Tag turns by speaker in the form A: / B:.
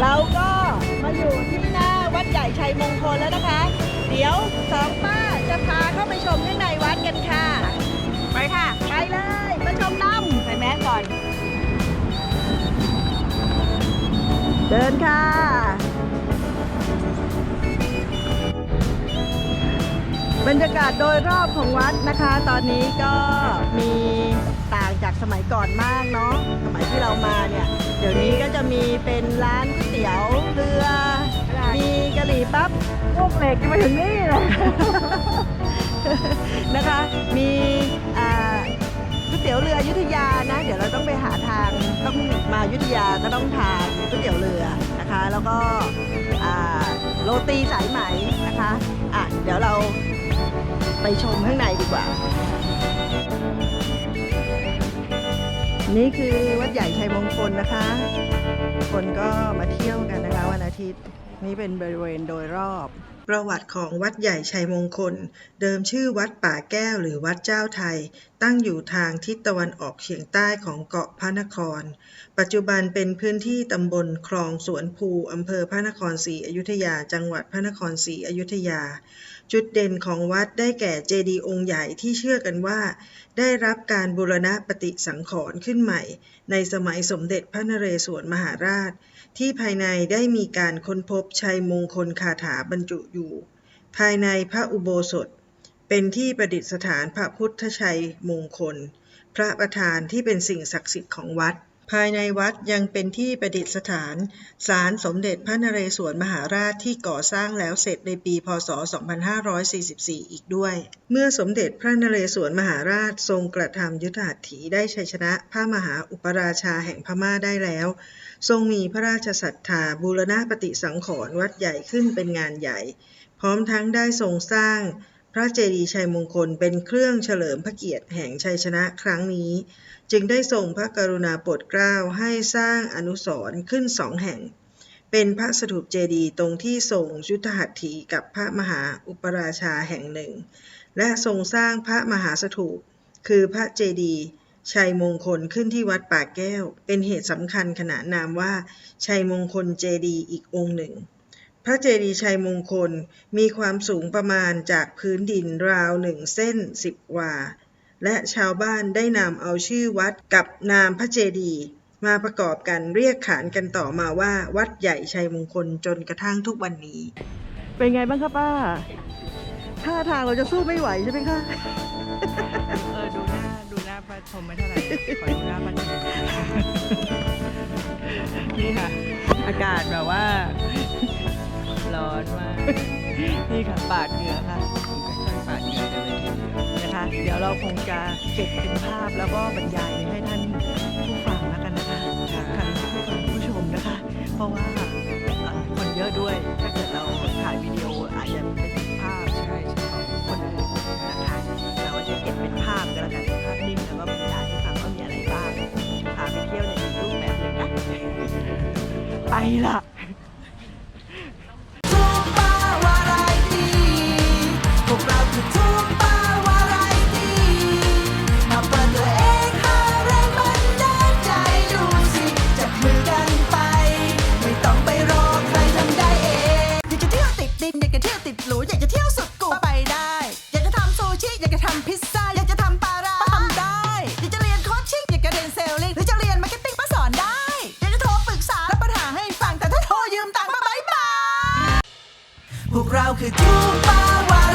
A: เราก็มาอยู่ที่หน้าวัดใหญ่ชัยมงคลแล้วนะคะ เดี๋ยวสองป้าจะพาเข้าไปชมข้างในวัดกันค่ะ ไปค่ะ ไปเลยมาชมน้ำใส่แมสก่อน เดินค่ะ บรรยากาศโดยรอบของวัดนะคะ ตอนนี้ก็มี จากสมัยก่อนมากเนาะสมัยที่เรามาเนี่ยเดี๋ยวนี้ก็จะมีเป็นร้านก๋วยเตี๋ยวเรือ มีกะหรี่ปั๊บพวกเหล็กมาถึงนี่เลยนะคะ มีอ่าก๋วยเตี๋ยวเรืออยุธยานะ เดี๋ยวเราต้องไปหาทางต้องมาอยุธยาก็ต้องทานก๋วยเตี๋ยวเรือนะคะ แล้วก็อ่าโรตีสายไหมนะคะอะเดี๋ยวเราไปชมข้างในดีกว่า นี่คือวัดใหญ่ชัยมงคลนะคะ คนก็มาเที่ยวกันนะคะวันอาทิตย์ นี่เป็นบริเวณโดยรอบ ประวัติของวัดใหญ่ชัยมงคล เดิมชื่อวัดป่าแก้วหรือวัดเจ้าไทยตั้งอยู่ทางทิศตะวันออกเฉียงใต้ของเกาะพระนคร ปัจจุบันเป็นพื้นที่ตำบลคลองสวนภูอำเภอพระนครศรีอยุธยา จังหวัดพระนครศรีอยุธยา จุดเด่นของวัดได้แก่เจดีย์องค์ใหญ่ที่เชื่อกันว่า ได้รับการบูรณะปฏิสังขรณ์ขึ้นใหม่ ในสมัยสมเด็จพระนเรศวรมหาราช ที่ภายในได้มีการค้นพบชัยมงคลคาถาบรรจุอยู่ ภายในพระอุโบสถ เป็นที่ประดิษฐานพระพุทธชัยมงคล พระประธานที่เป็นสิ่งศักดิ์สิทธิ์ของวัด ภายในวัดยังเป็นที่ประดิษฐานศาลสมเด็จพระนเรศวรมหาราชที่ก่อสร้างแล้วเสร็จในปี พศ 2544 อีกด้วย เมื่อสมเด็จพระนเรศวรมหาราชทรงกระทำยุทธหัตถีได้ชัยชนะพระมหาอุปราชาแห่งพม่าได้แล้ว ทรงมีพระราชศรัทธาบูรณะปฏิสังขรณ์วัดใหญ่ขึ้นเป็นงานใหญ่ พร้อมทั้งได้ทรงสร้าง ระเจดีย์ชัยมงคลเป็นเครื่องเฉลิมพระเกียรติแห่งชัยชนะครั้งนี้ จึงได้ทรงพระกรุณาโปรดเกล้าให้สร้างอนุสรณ์ขึ้นสองแห่ง เป็นพระสถูปเจดีย์ตรงที่ทรงยุทธหัตถีกับพระมหาอุปราชาแห่งหนึ่ง และทรงสร้างพระมหาสถูป คือพระเจดีย์ชัยมงคลขึ้นที่วัดป่าแก้ว เป็นเหตุสำคัญขนานนามว่า ชัยมงคลเจดีย์อีกองค์หนึ่ง พระเจดีย์ชัยมงคลมีความสูงประมาณจากพื้นดินราวหนึ่งเส้นสิบวา และชาวบ้านได้นำเอาชื่อวัดกับนามพระเจดีย์มาประกอบกันเรียกขานกันต่อมาว่าวัดใหญ่ชัยมงคลจนกระทั่งทุกวันนี้ เป็นไงบ้างคะป้าท่าทางเราจะสู้ไม่ไหวใช่ไหมคะ
B: เออดูหน้าดูหน้าป้าชมไม่เท่าไหร่ขอดูหน้าป้าชมนี่ค่ะ อากาศแบบว่า ร้อนมาก นี่ค่ะปาดเหงื่อค่ะปาดเหงื่อกันเลยทีเดียว
A: นะคะ เดี๋ยวเราคงจะเก็บเป็นภาพแล้วก็บรรยายให้ท่านผู้ฟังแล้วกันนะคะท่านผู้ฟังผู้ชมนะคะ เพราะว่าคนเยอะด้วย ถ้าเกิดเราถ่ายวิดีโออาจจะเป็นภาพ
B: ใช่ใช่
A: คนอื่นนะคะเราจะเก็บเป็นภาพก็แล้วกันภาพนิ่งแล้วก็บรรยายให้ฟังว่ามีอะไรบ้างพาไปเที่ยวในรูปแบบหนึ่งนะไปละ
C: พวกเราคือทูปาวา